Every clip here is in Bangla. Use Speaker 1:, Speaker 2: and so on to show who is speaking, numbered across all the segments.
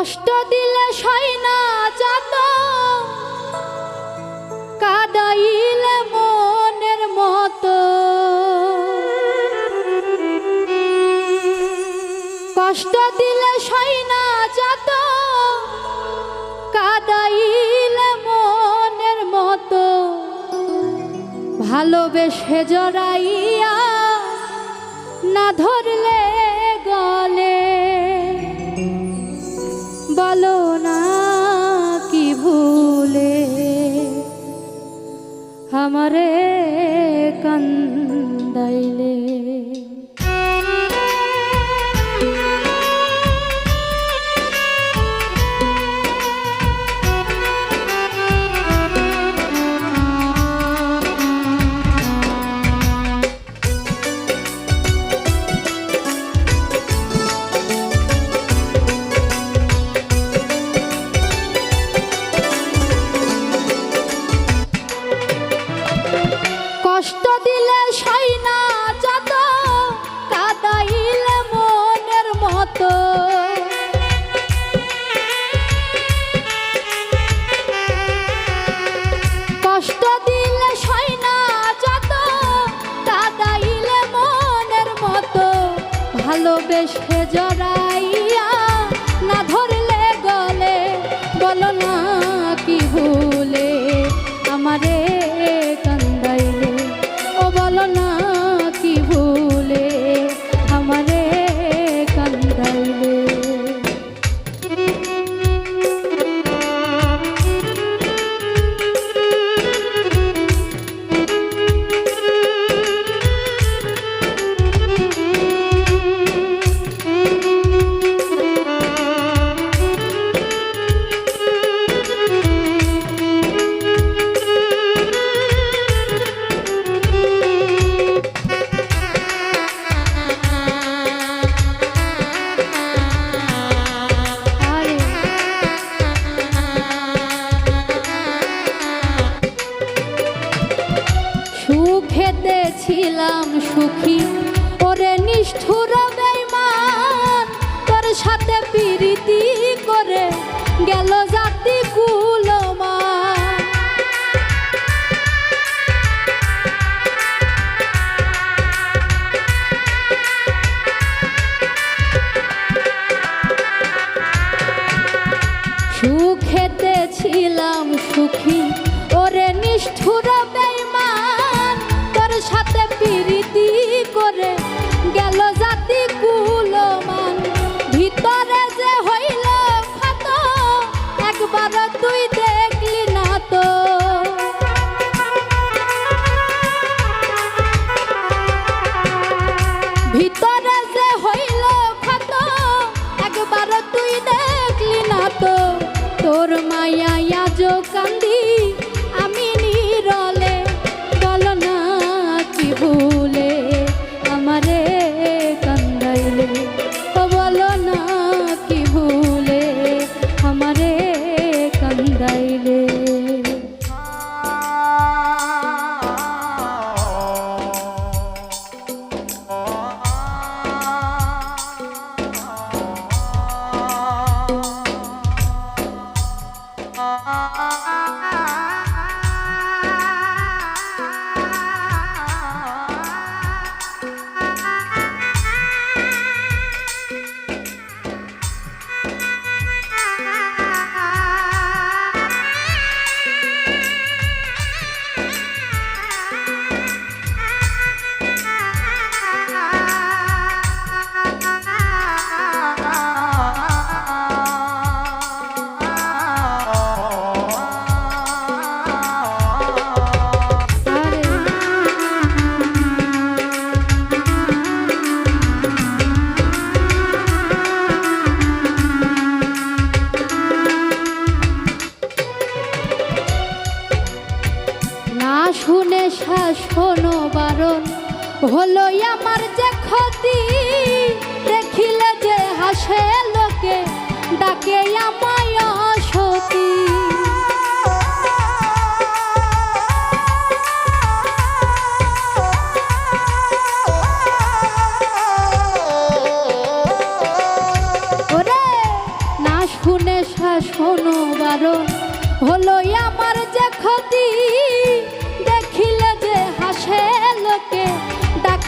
Speaker 1: কষ্ট দিলে সয় না যত কাদাইলে মনের মতো। কষ্ট দিলে সয় না যত কাদাইলে মনের মতো। ভালোবেসে জড়াইয়া না ধরলে ভালোবেসে জড়াইয়া না ধরলে গলে বলো না কি ভুলে আমারে ছিলাম সুখী। ওরে নিষ্ঠুর বেমান তোর সাথে প্রীতি করে গেল জাতি তুই দেখলি না তো? তোর মায়া আজ কান্দি। আমার যে ক্ষতি, দেখিলে যে হাসে লোকে, ডাকে আমায় সতী ওরে, না শুনে হলো আমার যে ক্ষতি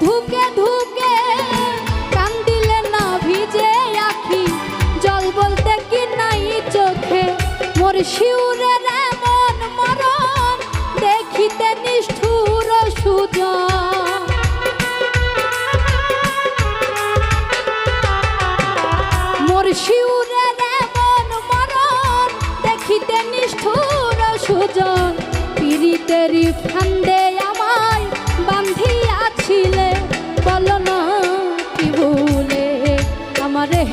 Speaker 1: ধুকে ধুকে কান দিলে না ভিজে আখি। জল বলতে কি নাই চোখে। মোর শিউরের এমন মরণ দেখিতে নিষ্ঠুর সুজন। মোর শিউরের এমন মরণ দেখিতে নিষ্ঠুর সুজন। পীড়িতেরই ফান্দে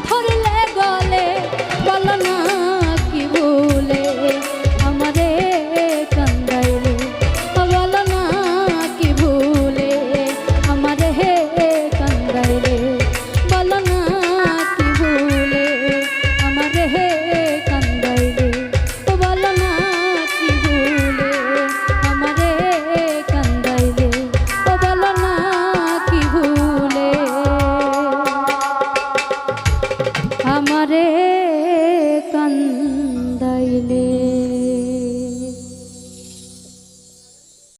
Speaker 1: না ধরলে